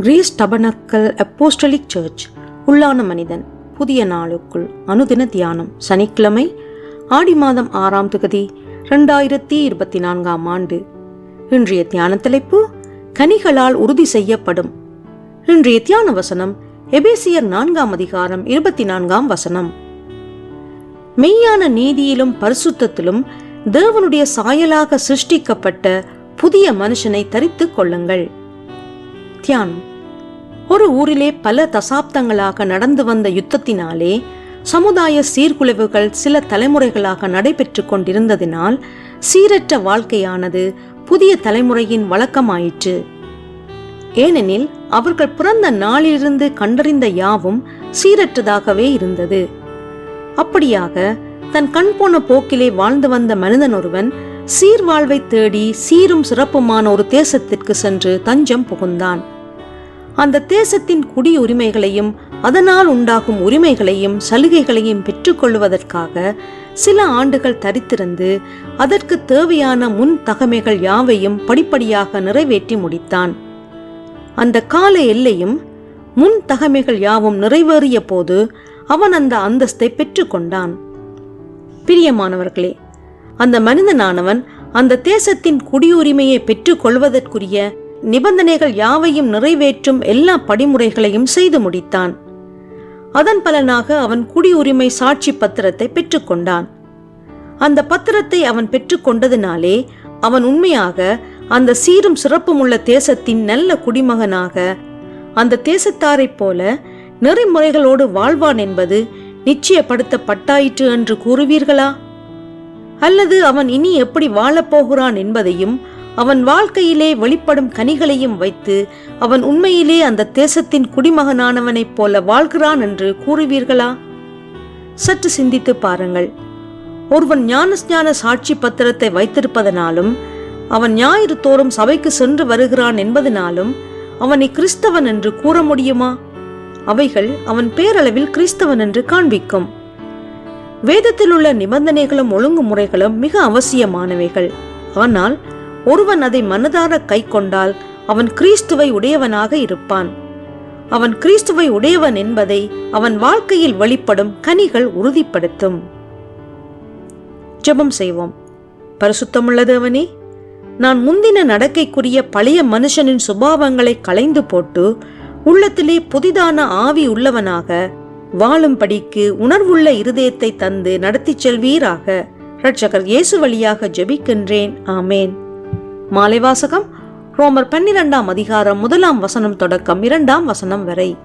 Greece tabernacle apostolic search. உள்ளான மனிதன் புதிய நாளுக்குள் அனுதின தியானம் சனிக்கிழமை ஆடி மாதம் ஆறாம் தொகுதி ரெண்டாயிரத்தி இருபத்தி நான்காம் ஆண்டு. இன்றைய தியான தலைப்பு கனிகளால் உறுதி செய்யப்படும். இன்றைய தியான வசனம் எபேசியர் நான்காம் அதிகாரம் இருபத்தி நான்காம் வசனம். மெய்யான நீதியிலும் பரிசுத்தத்திலும் தேவனுடைய சாயலாக சிருஷ்டிக்கப்பட்ட புதிய மனுஷனை தரித்துக் கொள்ளுங்கள். தியானம் ஒரு ஊரிலே பல தசாப்தங்களாக நடந்து வந்த யுத்தத்தினாலே சமுதாய சீர்குலைவுகள் சில தலைமுறைகளாக நடைபெற்று கொண்டிருந்ததினால் சீரற்ற வாழ்க்கையானது புதிய தலைமுறையின் வழக்கமாயிற்று. ஏனெனில் அவர்கள் பிறந்த நாளிலிருந்து கண்டறிந்த யாவும் சீரற்றதாகவே இருந்தது. அப்படியாக தன் கண் போன போக்கிலே வாழ்ந்து வந்த மனிதன் ஒருவன் சீர்வாழ்வை தேடி சீரும் சிறப்புமான ஒரு தேசத்திற்கு சென்று தஞ்சம் புகுந்தான். அந்த தேசத்தின் குடியுரிமைகளையும் அதனால் உண்டாகும் உரிமைகளையும் சலுகைகளையும் பெற்றுக்கொள்வதற்காக சில ஆண்டுகள் தரித்திருந்து அதற்கு தேவையான முன் தகமைகள் யாவையும் படிப்படியாக நிறைவேற்றி முடித்தான். அந்த கால எல்லையும் முன் தகமைகள் யாவும் நிறைவேறிய போது அவன் அந்த அந்தஸ்தை பெற்றுக்கொண்டான் பிரியமானவர்களே அந்த மனிதனானவன் அந்த தேசத்தின் குடியுரிமையை பெற்றுக்கொள்வதற்குரிய நிபந்தனைகள் யாவையும் நிறைவேற்றும் எல்லா படிமுறைகளையும் செய்து முடித்தான். அதன் பலனாக அவன் குடியுரிமை சாட்சி பத்திரத்தை பெற்றுக்கொண்டான். அந்த பத்திரத்தை அவன் பெற்றுக்கொண்டதினாலே அவன் உண்மையாக அந்த சீரும் சிறப்புமுள்ள தேசத்தின் நல்ல குடிமகனாக அந்த தேசத்தாரைப் போல நெறிமுறைகளோடு வாழ்வான் என்பது நிச்சயப்படுத்தப்பட்டாயிற்று என்று கூறுவீர்களா? அல்லது அவன் இனி எப்படி வாழப்போகிறான் என்பதையும் அவன் வாழ்க்கையிலே வெளிப்படும் கனிகளையும் வைத்து அவன் உண்மையிலே அந்த தேசத்தின் குடிமகனானவனைப் போல வாழ்கிறான் என்று கூறுவீர்களா? சற்று சிந்தித்து பாருங்கள். ஒருவன் ஞானஸ்ஞான சாட்சி பத்திரத்தை வைத்திருப்பதனாலும் அவன் ஞாயிறு தோறும் சபைக்கு சென்று வருகிறான் என்பதனாலும் அவனை கிறிஸ்தவன் என்று கூற முடியுமா? அவைகள் அவன் பேரளவில் கிறிஸ்தவன் என்று காண்பிக்கும். வேதத்தில் உள்ள நிபந்தனைகளும் ஒழுங்குமுறைகளும் மிக அவசியமானவைகள். ஆனால் ஒருவன் அதை மனதார கை கொண்டால் அவன் கிறிஸ்துவை உடையவனாக இருப்பான். அவன் கிறிஸ்துவை உடையவன் என்பதை அவன் வாழ்க்கையில் வெளிப்படும் கனிகள் உறுதிப்படுத்தும். ஜெபம் செய்வோம். பரிசுத்தமுள்ளது அவனே நான் முந்தின நடக்கைக்குரிய பழைய மனுஷனின் சுபாவங்களை களைந்து போட்டு உள்ளத்திலே புதிதான ஆவி உள்ளவனாக வாழும்படிக்கு உணர்வுள்ள இருதயத்தை தந்து நடத்திச் செல்வீராக. இரட்சகர் இயேசு வழியாக ஜெபிக்கின்றேன். ஆமேன். மாலை வாசகம் ரோமர் பன்னிரெண்டாம் அதிகாரம் முதலாம் வசனம் தொடக்கம் இரண்டாம் வசனம் வரை.